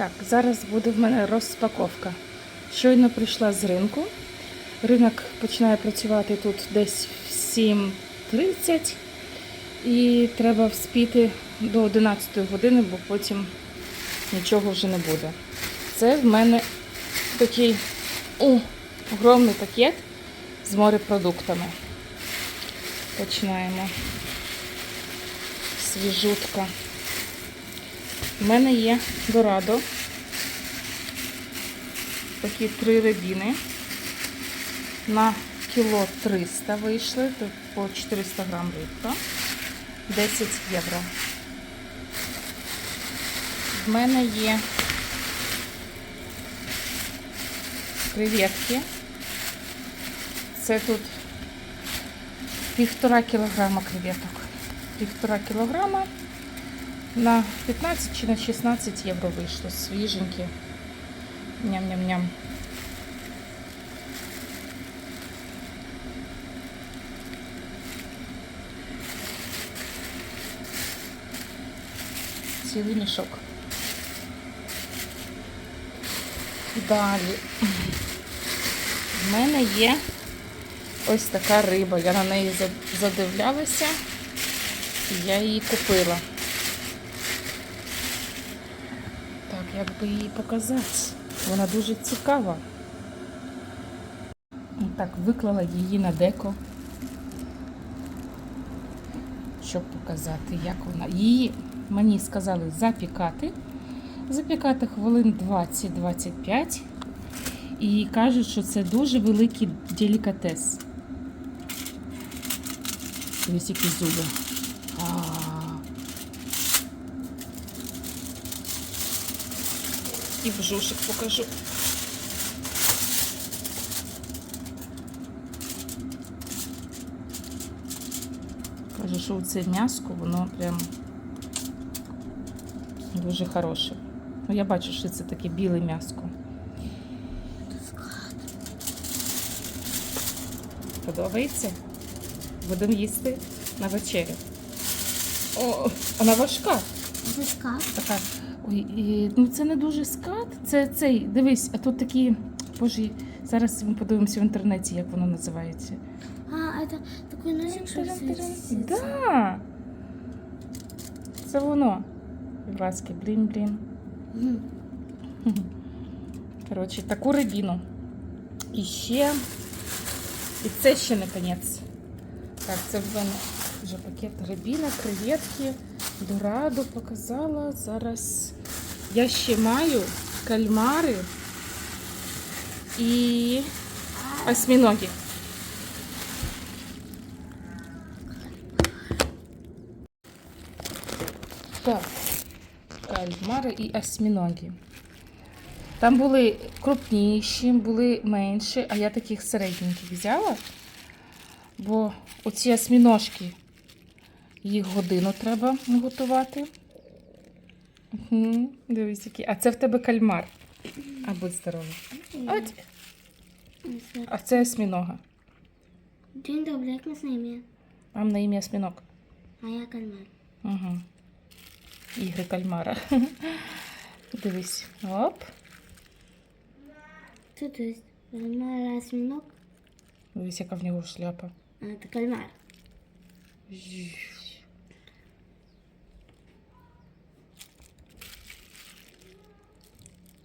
Так, зараз буде в мене розпаковка. Щойно прийшла з ринку. Ринок починає працювати тут десь в 7.30 і треба вспіти до 11 години, бо потім нічого вже не буде. Це в мене такий о, огромний пакет з морепродуктами. Починаємо. Свіжутка. У мене є дорадо. Такі три рибіни. На кіло 300 вийшли, то по 400 грам рибка. 10 євро. В мене є креветки. Це тут півтора кілограма креветок. Півтора кілограма на 15 чи на 16 євро вийшло. Свіженькі. Ням-ням-ням. Цілий мішок. Далі. В мене є ось така риба. Я на неї задивлялася. і Я її купила. Так, як би її показати? Вона дуже цікава. Так, виклала її на деко. Щоб показати, як вона. Її мені сказали запікати. Запікати хвилин 20-25. І кажуть, що це дуже великий делікатес. Ось які зуби. А. І бжушек покажу. Каже, що це м'яско, воно прям дуже хороше. Ну, я бачу, що це таке біле м'яско. Подобається? Будемо їсти на вечерю. О, вона важка. Вишка. Така. Ой, і, ну це не дуже скат. Це цей, дивись, а тут такі. Боже, зараз ми подивимося в інтернеті, як воно називається. А, это такой ножик, светится. Да. Це воно. Будь ласка, блін-блін. Коротше, таку рибіну. І ще. І це ще не кінець. Так, це в мене вже пакет рибіна, креветки, дорадо показала. Зараз я ще маю кальмари і осьминоги. Так, кальмари і осьминоги. Там були крупніші, були менші, а я таких середненьких взяла. Бо оці осьміножки, їх годину треба готувати. Угу, дивись, які. А це в тебе кальмар. А будь здоровий. От. А це осьмінога. День добрый, як нас на ім'я? Вам на ім'я осьміног. А я кальмар. Угу. Ігри кальмара. Дивись. Оп. То есть? Кальмар, осьминог? Дивись, яка в нього шляпа. А, это кальмар.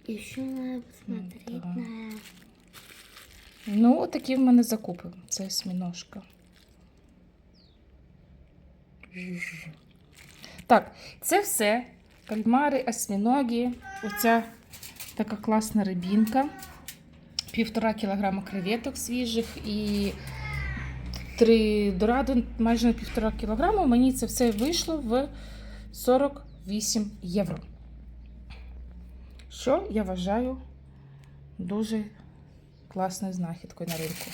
Еще надо посмотреть Да. на... Ну, отакі в мене закупи. Це осьміножка. Так, це все. Кальмари, осьміноги. Оця така класна рибінка. Півтора кілограма креветок свіжих і три дораду майже на півтора кілограма. Мені це все вийшло в 48 євро. Що я вважаю дуже класною знахідкою на ринку.